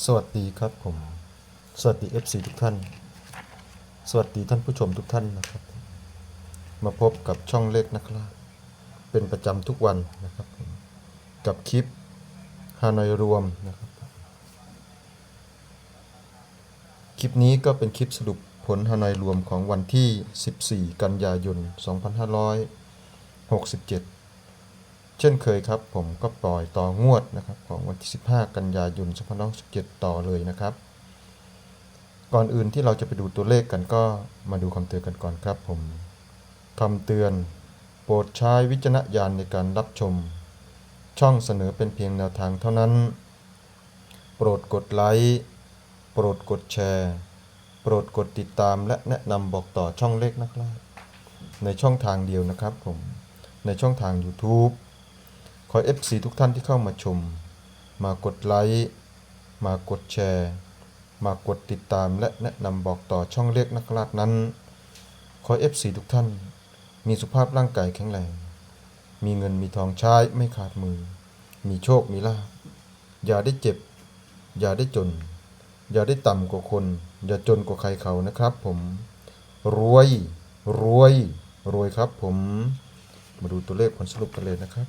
สวัสดีครับผม สวัสดี FC ทุกท่าน สวัสดีท่านผู้ชมทุกท่านนะครับ มาพบกับช่องเลขนะครับ เป็นประจำทุกวันนะครับ กับคลิปฮานอยรวมนะครับ คลิปนี้ก็เป็นคลิปสรุปผลฮานอยรวมของวันที่ 14 กันยายน 2567 เช่นเคยครับ ผมก็ปล่อยต่องวดนะครับของวันที่ 15 กันยายน2567 ต่อเลยนะครับ ก่อนอื่นที่เราจะไปดูตัวเลขกันก็มาดูคำเตือนกันก่อนครับผมคำเตือน โปรดใช้วิจารณญาณในการรับชม ช่องเสนอเป็นเพียงแนวทางเท่านั้น โปรดกดไลค์โปรดกดแชร์ โปรดกดติดตามและแนะนำบอกต่อช่องเลขนักล่าในช่องทางเดียวนะครับผมในช่องทาง YouTube ขอ FC ทุกท่านที่เข้ามาชม มากดไลค์ มากดแชร์ มากดติดตามและแนะนำบอกต่อช่องเลขนักลาดนั้น ขอ FC ทุกท่าน มีสุขภาพร่างกายแข็งแรง มีเงินมีทองใช้ไม่ขาดมือ มีโชคมีลาภอย่าได้เจ็บ อย่าได้จน อย่าได้ต่ำกว่าคน อย่าจนกว่าใครเขานะครับผม รวย รวย รวยครับผม มาดูตัวเลขผลสรุปกันเลยนะครับ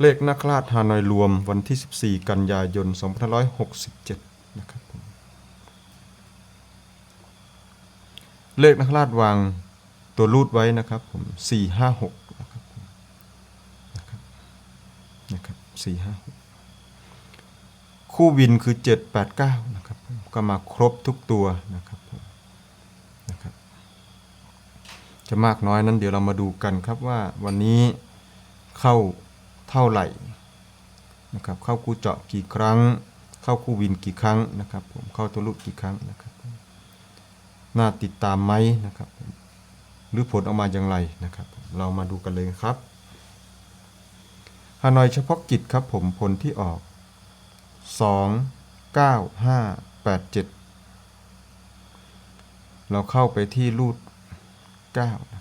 เลขนักลาดฮานอยรวมวันที่ 14 กันยายน 2567 นะครับผมเลขนักลาดวางตัวรูดไว้นะครับผม 456 นะครับผมนะครับนะครับ456 คู่วินคือ 789 นะครับผมก็มาครบทุกตัวนะครับผมนะครับ จะมากน้อยนั้นเดี๋ยวเรามาดูกันครับว่าวันนี้เข้า เท่าไหร่นะครับเข้าคู่เจาะกี่ครั้ง เข้าคู่วินกี่ครั้งนะครับผมเข้าตัวลูกกี่ครั้งนะครับน่าติดตามไหมนะครับ หรือผลออกมาอย่างไรนะครับ เรามาดูกันเลยครับฮานอยเฉพาะกิจครับผมผลที่ออก 2 9 5 8 7 เราเข้าไปที่รูด9นะ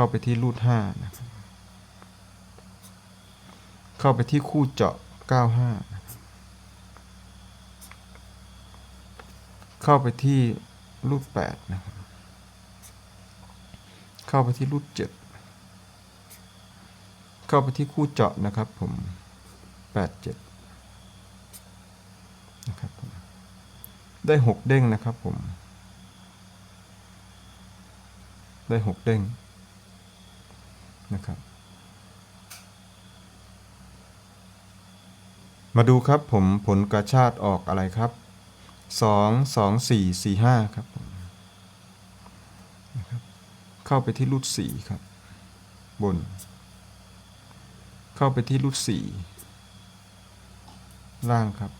เข้าไปที่รูด5นะครับเข้าไปที่คู่เจาะ 95นะครับเข้าไปที่รูด8นะครับ เข้าไปที่รูด7เข้าไปที่คู่เจาะนะครับผม 87 นะครับผม ได้ 6 เด้งนะครับผม ได้ 6 เด้ง นะครับ มาดูครับผมผลกาชาติออกอะไรครับ 2 2 4 4 5 ครับผมนะครับเข้าไปที่รูด4ครับ บน เข้าไปที่รูด4ล่างครับ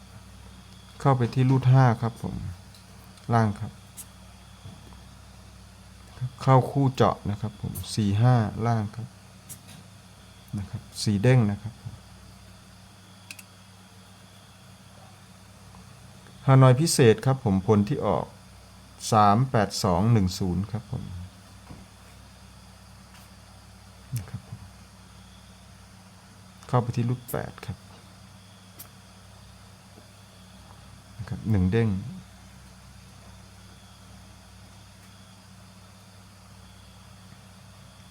เข้าไปที่รูด5ครับผมล่างครับ เข้าคู่เจาะนะครับผม4 5ล่างครับ นะครับสีเด้งนะครับฮานอยพิเศษครับผมผลที่ออก 38210 ครับผมนะครับผมเข้าไปที่รูป8ครับนะครับหนึ่งเด้ง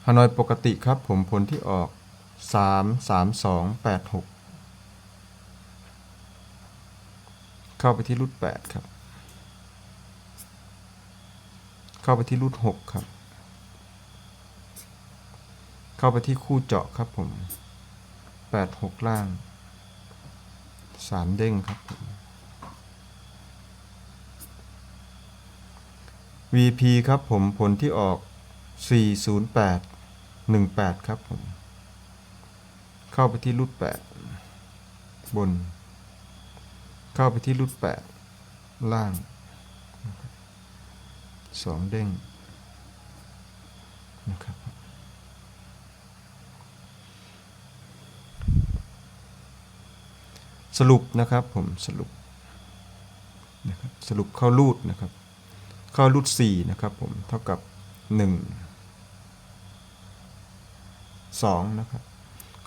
ฮานอยปกติครับผมผลที่ออก 3 3 2 8 6เข้าไปที่รูด8ครับ เข้าไปที่รูด6ครับ เข้าไปที่คู่เจาะครับผม8 6ล่าง3เด้งครับผม VP ครับผมผลที่ออก 408 18 ครับผม เข้าไปที่รูดบน เข้าไปที่รูดล่างสองเด้งนะครับสรุปนะครับผมสรุปนะครับสรุปเข้ารูดนะครับ เข้ารูด4นะครับผมเท่ากับ1สองนะครับ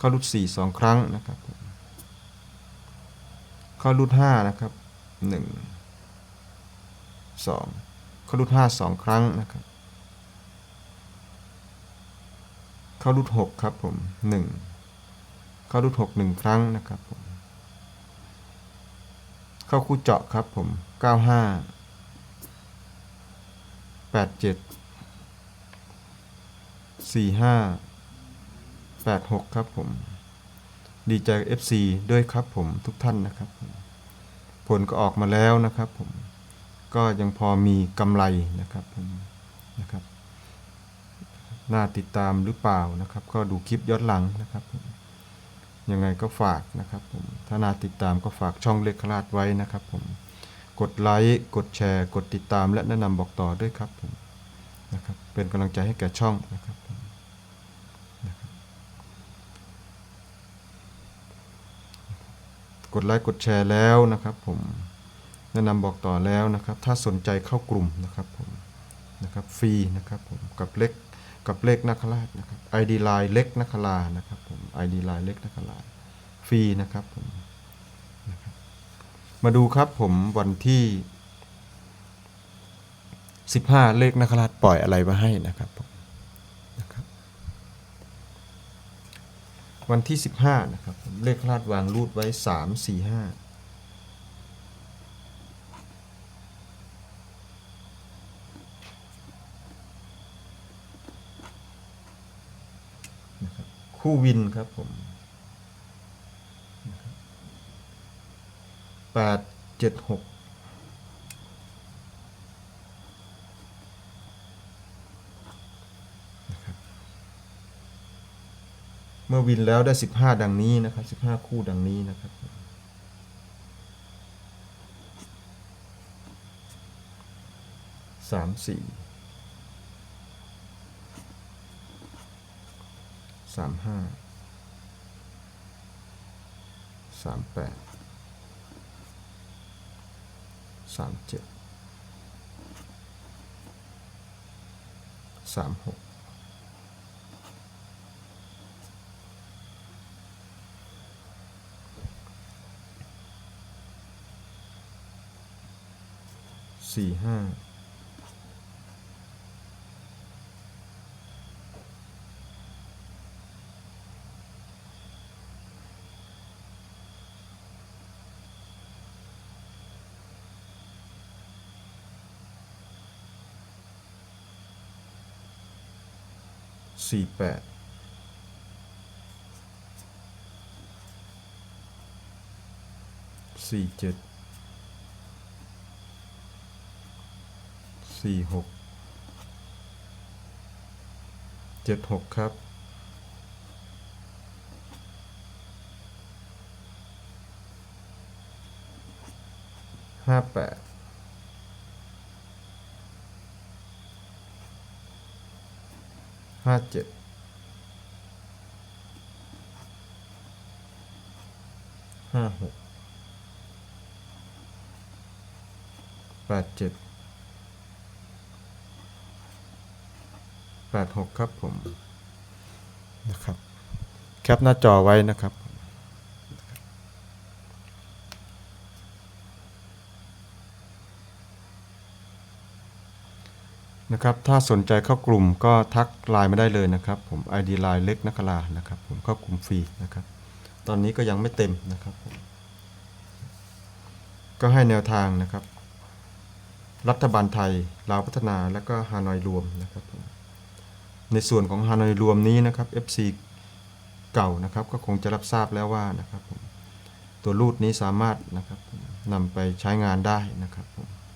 เข้ารูดสี่สองครั้งนะครับผมเข้ารูดห้านะครับหนึ่งสองเข้ารูดห้าสองครั้งนะครับ เข้ารูดหกครับผมหนึ่งเข้ารูดหกหนึ่งครั้งนะครับผมเข้าคู่เจาะครับผมเก้าห้าแปดเจ็ดสี่ห้า แปดหกครับผม ดีใจ FC ด้วยครับผมทุกท่านนะครับผมผลก็ออกมาแล้วนะครับผม ก็ยังพอมีกำไรนะครับผมนะครับ น่าติดตามหรือเปล่านะครับ ก็ดูคลิปย้อนหลังนะครับผมยังไงก็ฝากนะครับผม ถ้าน่าติดตามก็ฝากช่องเลขคลาดไว้นะครับผม กดไลค์ กดแชร์ กดติดตามและแนะนำบอกต่อด้วยครับผม นะครับ เป็นกำลังใจให้แก่ช่องนะครับผมนะครับ กดไลค์กดแชร์แล้วนะครับ ผมแนะนำบอกต่อแล้วนะครับ ถ้าสนใจเข้ากลุ่มนะครับผมนะครับฟรีนะครับผมกับเล็กกับเลขนักขราชนะครับ ID Line เล็กนักลานะครับผม ID Line เล็กนักลาฟรีนะครับผมมาดูครับผมวันที่ 15 เลขนักขราชปล่อยอะไรมาให้นะครับผมนะครับ วันที่ 15 นะครับผมเลขคลาดวางรูดไว้ 3 4 5นะครับคู่วินครับผมแปดเจ็ดหกนะครับเมื่อวินแล้วได้สิบห้าดังนี้นะครับสิบห้าคู่ดังนี้นะครับ สามสี่ สามห้า สามแปด สามเจ็ด สามหก สี่ห้าสี่แปดสี่เจ็ด สี่หกเจ็ดหกครับ ห้าแปดห้าเจ็ดห้าหกแปดเจ็ด แปดหกครับผมนะครับแคปหน้าจอไว้นะครับนะครับถ้าสนใจเข้ากลุ่มก็ทักไลน์มาได้เลยนะครับ ผม ID ไลน์เล็กนักลานะครับ ผมเข้ากลุ่มฟรีนะครับ ตอนนี้ก็ยังไม่เต็มนะครับก็ให้แนวทางนะครับ รัฐบาลไทยลาวพัฒนาและก็ฮานอยรวมนะครับผม ในส่วนของฮานอยรวมนี้นะครับ FC เก่านะครับก็คงจะรับทราบแล้วว่านะครับตัวรูดนี้สามารถนะครับนำไปใช้งานได้นะครับ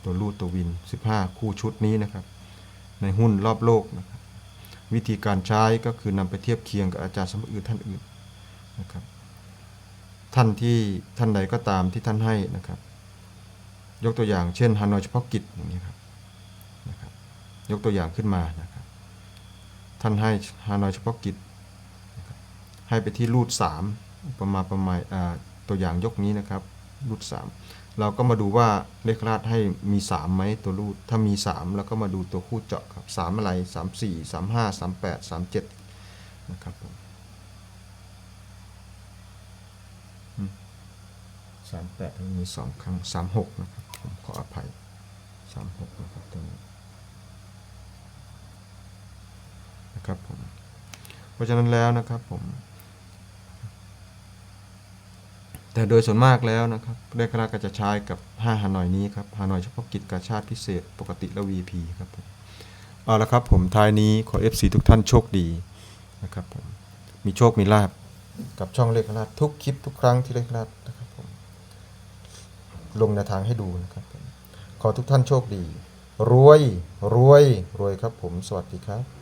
ตัวรูดตัววิน 15 คู่ชุดนี้นะครับ ในหุ้นรอบโลกนะครับวิธีการใช้ก็คือนำไปเทียบเคียงกับอาจารย์สมอื่นท่านอื่นนะครับ ท่านที่ท่านใดก็ตามที่ท่านให้นะครับ ยกตัวอย่างเช่นฮานอยเฉพาะกิจอย่างนี้ครับนะครับ ยกตัวอย่างขึ้นมานะครับ ท่านให้ฮานอยเฉพาะกิจ ให้ไปที่รูท3ประมาณประมาณตัวอย่างยกนี้นะครับรูท3เราก็มาดูว่าเลขราดให้มี3ไหมตัวรูดถ้ามี 3 แล้วก็มาดูตัวคู่เจาะครับ3อะไร 3 4 3 5 3 8 3 7 นะครับผมสามแปดมีสองครั้งสามหกนะครับ ผมขออภัยสามหกนะครับตรงนี้ ครับผมเพราะฉะนั้นแล้วนะครับผม แต่โดยส่วนมากแล้วนะครับเลขคณะก็จะใช้กับ5ฮานอยนี้ครับฮานอยเฉพาะกิจกาชาติพิเศษปกติและ VP ครับผมเอาละครับผมท้ายนี้ขอ FC ทุกท่านโชคดีนะครับผมมีโชคมีลาบกับช่องเลขคณะทุกคลิปทุกครั้งที่เลขคณะนะครับผมลงแนวทางให้ดูนะครับขอทุกท่านโชคดี รวย รวย รวยครับผม สวัสดีครับ